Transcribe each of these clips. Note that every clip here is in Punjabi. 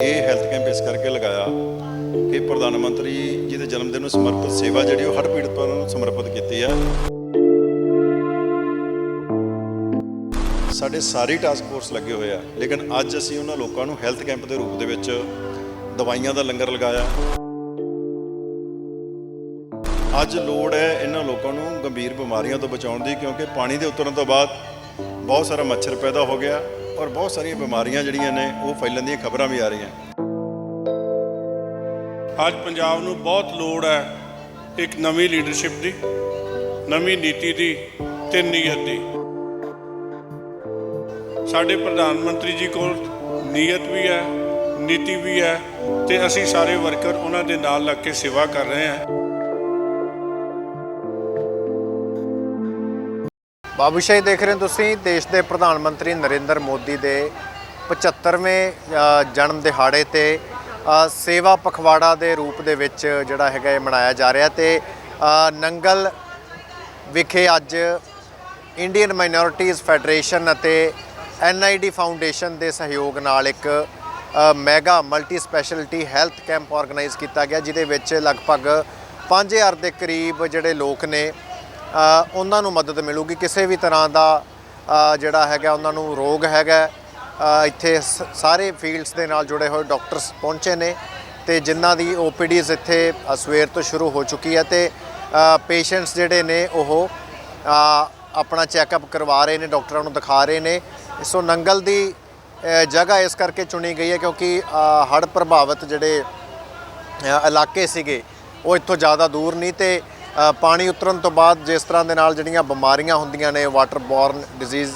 ਇਹ ਹੈਲਥ ਕੈਂਪ ਇਸ ਕਰਕੇ ਲਗਾਇਆ ਕਿ ਪ੍ਰਧਾਨ ਮੰਤਰੀ ਜੀ ਦੇ ਜਨਮ ਦਿਨ ਨੂੰ ਸਮਰਪਿਤ ਸੇਵਾ ਜਿਹੜੀ ਉਹ ਹੜ੍ਹ ਪੀੜਤਾਂ ਨੂੰ ਸਮਰਪਿਤ ਕੀਤੀ ਹੈ ਸਾਡੇ ਸਾਰੇ ਟਾਸਕ ਫੋਰਸ ਲੱਗੇ ਹੋਏ ਆ, ਲੇਕਿਨ ਅੱਜ ਅਸੀਂ ਉਹਨਾਂ ਲੋਕਾਂ ਨੂੰ ਹੈਲਥ ਕੈਂਪ ਦੇ ਰੂਪ ਦੇ ਵਿੱਚ ਦਵਾਈਆਂ ਦਾ ਲੰਗਰ ਲਗਾਇਆ। ਅੱਜ ਲੋੜ ਹੈ ਇਹਨਾਂ ਲੋਕਾਂ ਨੂੰ ਗੰਭੀਰ ਬਿਮਾਰੀਆਂ ਤੋਂ ਬਚਾਉਣ ਦੀ, ਕਿਉਂਕਿ ਪਾਣੀ ਦੇ ਉਤਰਨ ਤੋਂ ਬਾਅਦ ਬਹੁਤ ਸਾਰਾ ਮੱਛਰ ਪੈਦਾ ਹੋ ਗਿਆ ਔਰ ਬਹੁਤ ਸਾਰੀਆਂ ਬਿਮਾਰੀਆਂ ਜਿਹੜੀਆਂ ਨੇ ਉਹ ਫੈਲਣ ਦੀਆਂ ਖਬਰਾਂ ਵੀ ਆ ਰਹੀਆਂ। ਅੱਜ ਪੰਜਾਬ ਨੂੰ ਬਹੁਤ ਲੋੜ ਹੈ ਇੱਕ ਨਵੀਂ ਲੀਡਰਸ਼ਿਪ ਦੀ, ਨਵੀਂ ਨੀਤੀ ਦੀ ਤੇ ਨੀਅਤ ਦੀ। ਸਾਡੇ ਪ੍ਰਧਾਨ ਮੰਤਰੀ ਜੀ ਕੋਲ ਨੀਅਤ ਵੀ ਹੈ, ਨੀਤੀ ਵੀ ਹੈ ਤੇ ਅਸੀਂ ਸਾਰੇ ਵਰਕਰ ਉਹਨਾਂ ਦੇ ਨਾਲ ਲੱਗ ਕੇ ਸੇਵਾ ਕਰ ਰਹੇ ਹਾਂ। ਬਾਬੂਸ਼ਾਹੀ ਦੇਖ ਰਹੇ ਹੋ ਤੁਸੀਂ, ਦੇਸ਼ ਦੇ ਪ੍ਰਧਾਨ ਮੰਤਰੀ ਨਰਿੰਦਰ ਮੋਦੀ ਦੇ 75ਵੇਂ ਜਨਮ ਦਿਹਾੜੇ ਤੇ ਸੇਵਾ ਪਖਵਾੜਾ ਦੇ ਰੂਪ ਦੇ ਵਿੱਚ ਜਿਹੜਾ ਹੈਗਾ ਇਹ ਮਨਾਇਆ ਜਾ ਰਿਹਾ ਤੇ ਨੰਗਲ ਵਿਖੇ ਅੱਜ ਇੰਡੀਅਨ ਮਾਈਨੋਰਿਟੀਜ਼ ਫੈਡਰੇਸ਼ਨ ਅਤੇ ਐਨਆਈਡੀ ਫਾਊਂਡੇਸ਼ਨ ਦੇ ਸਹਿਯੋਗ ਨਾਲ ਇੱਕ mega multi speciality health camp organise ਕੀਤਾ ਗਿਆ, ਜਿਹਦੇ ਵਿੱਚ ਲਗਭਗ 5000 ਦੇ ਕਰੀਬ ਜਿਹੜੇ ਲੋਕ ਨੇ ਉਹਨਾਂ ਨੂੰ ਮਦਦ ਮਿਲੂਗੀ। ਕਿਸੇ ਵੀ ਤਰ੍ਹਾਂ ਦਾ ਜਿਹੜਾ ਹੈਗਾ, ਉਹਨਾਂ ਨੂੰ ਰੋਗ ਹੈਗਾ ਇੱਥੇ ਸ- ਸਾਰੇ ਫੀਲਡਸ ਦੇ ਨਾਲ ਜੁੜੇ ਹੋਏ ਡਾਕਟਰਸ ਪਹੁੰਚੇ ਨੇ ਤੇ ਜਿਨ੍ਹਾਂ ਦੀ ਓਪੀਡੀਜ਼ ਇੱਥੇ ਸਵੇਰ ਤੋਂ ਸ਼ੁਰੂ ਹੋ ਚੁੱਕੀ ਹੈ ਤੇ ਪੇਸ਼ੈਂਟਸ ਜਿਹੜੇ ਨੇ ਉਹ ਆਪਣਾ ਚੈੱਕਅਪ ਕਰਵਾ ਰਹੇ ਨੇ, ਡਾਕਟਰਾਂ ਨੂੰ ਦਿਖਾ ਰਹੇ ਨੇ। ਸੋ ਨੰਗਲ ਦੀ ਜਗ੍ਹਾ ਇਸ ਕਰਕੇ ਚੁਣੀ ਗਈ ਹੈ ਕਿਉਂਕਿ ਹੜ੍ਹ ਪ੍ਰਭਾਵਿਤ ਜਿਹੜੇ ਇਲਾਕੇ ਸੀਗੇ, ਉਹ ਇੱਥੋਂ ਜ਼ਿਆਦਾ ਦੂਰ ਨਹੀਂ ਤੇ ਪਾਣੀ ਉਤਰਨ ਤੋਂ ਬਾਅਦ ਜਿਸ ਤਰ੍ਹਾਂ ਦੇ ਨਾਲ ਜਿਹੜੀਆਂ ਬਿਮਾਰੀਆਂ ਹੁੰਦੀਆਂ ਨੇ ਵਾਟਰ ਬੋਰਨ ਡਿਜ਼ੀਜ਼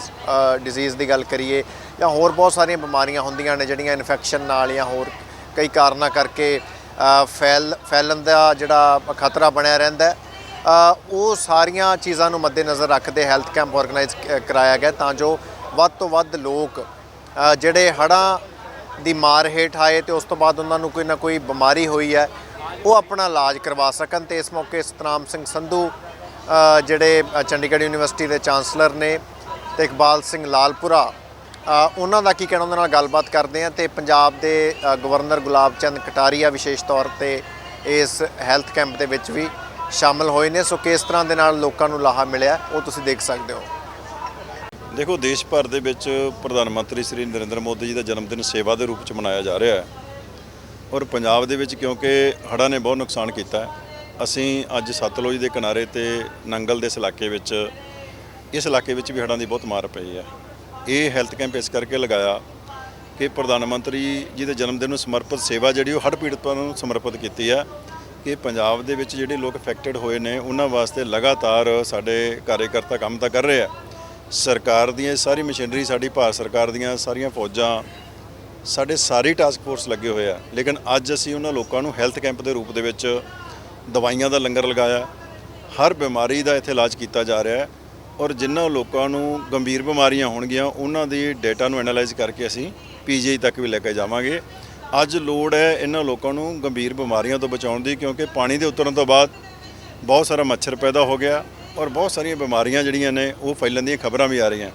ਡਿਜ਼ੀਜ਼ ਦੀ ਗੱਲ ਕਰੀਏ, ਜਾਂ ਹੋਰ ਬਹੁਤ ਸਾਰੀਆਂ ਬਿਮਾਰੀਆਂ ਹੁੰਦੀਆਂ ਨੇ, ਜਿਹੜੀਆਂ ਇਨਫੈਕਸ਼ਨ ਨਾਲ ਜਾਂ ਹੋਰ ਕਈ ਕਾਰਨਾਂ ਕਰਕੇ ਫੈਲ, ਫੈਲਣ ਦਾ ਜਿਹੜਾ ਖਤਰਾ ਬਣਿਆ ਰਹਿੰਦਾ ਹੈ। ਉਹ ਸਾਰੀਆਂ ਚੀਜ਼ਾਂ ਨੂੰ ਮੱਦੇਨਜ਼ਰ ਰੱਖਦੇ ਹੈਲਥ ਕੈਂਪ ਆਰਗੇਨਾਈਜ਼ ਕਰਾਇਆ ਗਿਆ ਤਾਂ ਜੋ ਵੱਧ ਤੋਂ ਵੱਧ ਲੋਕ ਜਿਹੜੇ ਹੜ੍ਹਾਂ ਦੀ ਮਾਰ ਹੇਠ ਆਏ ਤੇ ਉਸ ਤੋਂ ਬਾਅਦ ਉਹਨਾਂ ਨੂੰ ਕੋਈ ਨਾ ਕੋਈ ਬਿਮਾਰੀ ਹੋਈ ਹੈ ਉਹ ਆਪਣਾ ਇਲਾਜ ਕਰਵਾ ਸਕਣ ਤੇ ਇਸ ਮੌਕੇ ਸਤਨਾਮ ਸਿੰਘ ਸੰਧੂ ਜਿਹੜੇ ਚੰਡੀਗੜ੍ਹ ਯੂਨੀਵਰਸਿਟੀ ਦੇ ਚਾਂਸਲਰ ਨੇ ਤੇ ਇਕਬਾਲ ਸਿੰਘ ਲਾਲਪੁਰਾ ਉਹਨਾਂ ਦਾ ਕੀ ਕਹਿਣਾ, ਉਹਨਾਂ ਨਾਲ ਗੱਲਬਾਤ ਕਰਦੇ ਆ ਤੇ ਪੰਜਾਬ ਦੇ ਗਵਰਨਰ ਗੁਲਾਬ ਚੰਦ ਕਟਾਰੀਆ ਵਿਸ਼ੇਸ਼ ਤੌਰ ਤੇ ਇਸ ਹੈਲਥ ਕੈਂਪ ਦੇ ਵਿੱਚ ਵੀ ਸ਼ਾਮਲ ਹੋਏ ਨੇ। ਸੋ ਕਿਸ ਤਰ੍ਹਾਂ ਦੇ ਨਾਲ ਲੋਕਾਂ ਨੂੰ ਲਾਹਾ ਮਿਲਿਆ, ਉਹ ਤੁਸੀਂ ਦੇਖ ਸਕਦੇ ਹੋ। ਦੇਖੋ, ਦੇਸ਼ ਭਰ ਦੇ ਵਿੱਚ ਪ੍ਰਧਾਨ ਮੰਤਰੀ ਸ੍ਰੀ ਨਰਿੰਦਰ ਮੋਦੀ ਜੀ ਦਾ ਜਨਮ ਦਿਨ ਸੇਵਾ ਦੇ ਰੂਪ ਚ ਮਨਾਇਆ ਜਾ ਰਿਹਾ ਹੈ। ਔਰ ਪੰਜਾਬ ਦੇ ਵਿੱਚ ਕਿਉਂਕਿ ਹੜ੍ਹਾਂ ਨੇ ਬਹੁਤ ਨੁਕਸਾਨ ਕੀਤਾ ਅਸੀਂ ਅੱਜ ਸਤਲੁਜ ਦੇ ਕਿਨਾਰੇ ਤੇ ਨੰਗਲ ਦੇ ਇਸ ਇਲਾਕੇ ਵਿੱਚ, ਇਸ ਇਲਾਕੇ ਵਿੱਚ ਵੀ ਹੜ੍ਹਾਂ ਦੀ ਬਹੁਤ ਮਾਰ ਪਈ ਹੈ। ਇਹ ਹੈਲਥ ਕੈਂਪ ਇਸ ਕਰਕੇ ਲਗਾਇਆ ਕਿ ਪ੍ਰਧਾਨ ਮੰਤਰੀ ਜੀ ਦੇ ਜਨਮ ਦਿਨ ਨੂੰ ਸਮਰਪਿਤ ਸੇਵਾ ਜਿਹੜੀ ਉਹ ਹੜ੍ਹ ਪੀੜਤਾਂ ਨੂੰ ਸਮਰਪਿਤ ਕੀਤੀ ਹੈ ਕਿ ਪੰਜਾਬ ਦੇ ਵਿੱਚ ਜਿਹੜੇ ਲੋਕ ਅਫੈਕਟਡ ਹੋਏ ਨੇ, ਉਹਨਾਂ ਵਾਸਤੇ ਲਗਾਤਾਰ ਸਾਡੇ ਕਾਰਜਕਰਤਾ ਕੰਮ ਤਾਂ ਕਰ ਰਹੇ ਆ। ਸਰਕਾਰ ਦੀਆਂ ਸਾਰੀ ਮਸ਼ੀਨਰੀ ਸਾਡੀ ਭਾਰਤ ਸਰਕਾਰ ਦੀਆਂ ਸਾਰੀਆਂ ਫੌਜਾਂ ਸਾਡੇ ਸਾਰੇ ਟਾਸਕ ਫੋਰਸ ਲੱਗੇ ਹੋਏ ਆ। ਲੇਕਿਨ ਅੱਜ ਅਸੀਂ ਉਹਨਾਂ ਲੋਕਾਂ ਨੂੰ ਹੈਲਥ ਕੈਂਪ ਦੇ ਰੂਪ ਦੇ ਵਿੱਚ ਦਵਾਈਆਂ ਦਾ ਲੰਗਰ ਲਗਾਇਆ। ਹਰ ਬਿਮਾਰੀ ਦਾ ਇੱਥੇ ਇਲਾਜ ਕੀਤਾ ਜਾ ਰਿਹਾ ਹੈ ਔਰ ਜਿਨ੍ਹਾਂ ਲੋਕਾਂ ਨੂੰ ਗੰਭੀਰ ਬਿਮਾਰੀਆਂ ਹੋਣਗੀਆਂ, ਉਹਨਾਂ ਦੀ ਡਾਟਾ ਨੂੰ ਐਨਾਲਾਈਜ਼ ਕਰਕੇ ਅਸੀਂ ਪੀਜੀਆਈ ਤੱਕ ਵੀ ਲੈ ਕੇ ਜਾਵਾਂਗੇ। ਅੱਜ ਲੋੜ ਹੈ ਇਹਨਾਂ ਲੋਕਾਂ ਨੂੰ ਗੰਭੀਰ ਬਿਮਾਰੀਆਂ ਤੋਂ ਬਚਾਉਣ ਦੀ, ਕਿਉਂਕਿ ਪਾਣੀ ਦੇ ਉਤਰਨ ਤੋਂ ਬਾਅਦ ਬਹੁਤ ਸਾਰਾ ਮੱਛਰ ਪੈਦਾ ਹੋ ਗਿਆ ਔਰ ਬਹੁਤ ਸਾਰੀਆਂ ਬਿਮਾਰੀਆਂ ਜਿਹੜੀਆਂ ਨੇ, ਉਹ ਫੈਲਣ ਦੀਆਂ ਖਬਰਾਂ ਵੀ ਆ ਰਹੀਆਂ।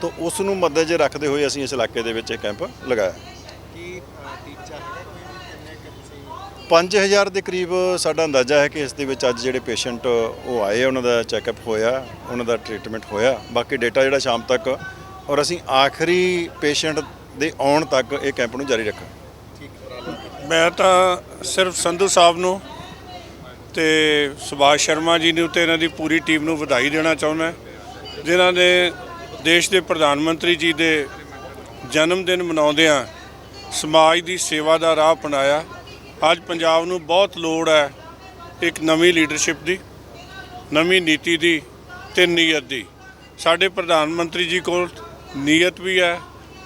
ਤਾਂ ਉਸ ਨੂੰ ਮੱਦੇਨਜ਼ਰ ਰੱਖਦੇ ਹੋਏ ਅਸੀਂ ਇਸ ਇਲਾਕੇ ਦੇ ਵਿੱਚ ਇਹ ਕੈਂਪ ਲਗਾਇਆ। ਕੀ ਟੀਚਾ ਹੈਗਾ ਕੋਈ ਵੀ ਕਿੰਨੇ ਕਿ ਤੁਸੀਂ 5000 ਦੇ ਕਰੀਬ ਸਾਡਾ ਅੰਦਾਜ਼ਾ ਹੈ ਕਿ ਇਸ ਦੇ ਵਿੱਚ ਅੱਜ ਜਿਹੜੇ ਪੇਸ਼ੈਂਟ ਉਹ ਆਏ ਉਹਨਾਂ ਦਾ ਚੈੱਕਅਪ ਹੋਇਆ ਉਹਨਾਂ ਦਾ ਟ੍ਰੀਟਮੈਂਟ ਹੋਇਆ। ਬਾਕੀ ਡਾਟਾ ਜਿਹੜਾ ਸ਼ਾਮ ਤੱਕ ਔਰ ਅਸੀਂ ਆਖਰੀ ਪੇਸ਼ੈਂਟ ਦੇ ਆਉਣ ਤੱਕ ਇਹ ਕੈਂਪ ਨੂੰ ਜਾਰੀ ਰੱਖਾਂਗੇ। ਮੈਂ ਤਾਂ ਸਿਰਫ ਸੰਧੂ ਸਾਹਿਬ ਨੂੰ ਤੇ ਸੁਭਾਸ਼ ਸ਼ਰਮਾ ਜੀ ਨੂੰ ਤੇ ਇਹਨਾਂ ਦੀ ਪੂਰੀ ਟੀਮ ਨੂੰ ਵਧਾਈ ਦੇਣਾ ਚਾਹੁੰਦਾ। ਜਿਨ੍ਹਾਂ ਨੇ ਦੇਸ਼ ਦੇ ਪ੍ਰਧਾਨ ਮੰਤਰੀ ਜੀ ਦੇ ਜਨਮ ਦਿਨ ਮਨਾਉਂਦਿਆਂ ਸਮਾਜ ਦੀ ਸੇਵਾ ਦਾ ਰਾਹ ਅਪਣਾਇਆ। ਅੱਜ ਪੰਜਾਬ ਨੂੰ ਬਹੁਤ ਲੋੜ ਹੈ ਇੱਕ ਨਵੀਂ ਲੀਡਰਸ਼ਿਪ ਦੀ, ਨਵੀਂ ਨੀਤੀ ਦੀ ਤੇ ਨੀਅਤ ਦੀ। ਸਾਡੇ ਪ੍ਰਧਾਨ ਮੰਤਰੀ ਜੀ ਕੋਲ ਨੀਅਤ ਵੀ ਹੈ,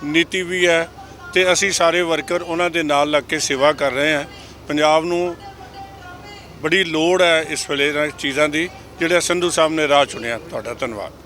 ਨੀਤੀ ਵੀ ਹੈ ਤੇ ਅਸੀਂ ਸਾਰੇ ਵਰਕਰ ਉਹਨਾਂ ਦੇ ਨਾਲ ਲੱਗ ਕੇ ਸੇਵਾ ਕਰ ਰਹੇ ਹਾਂ। ਪੰਜਾਬ ਨੂੰ ਬੜੀ ਲੋੜ ਹੈ ਇਸ ਵੇਲੇ ਇਹਨਾਂ ਚੀਜ਼ਾਂ ਦੀ, ਜਿਹੜੇ ਸੰਧੂ ਸਾਹਿਬ ਨੇ ਰਾਹ ਚੁਣਿਆ। ਤੁਹਾਡਾ ਧੰਨਵਾਦ।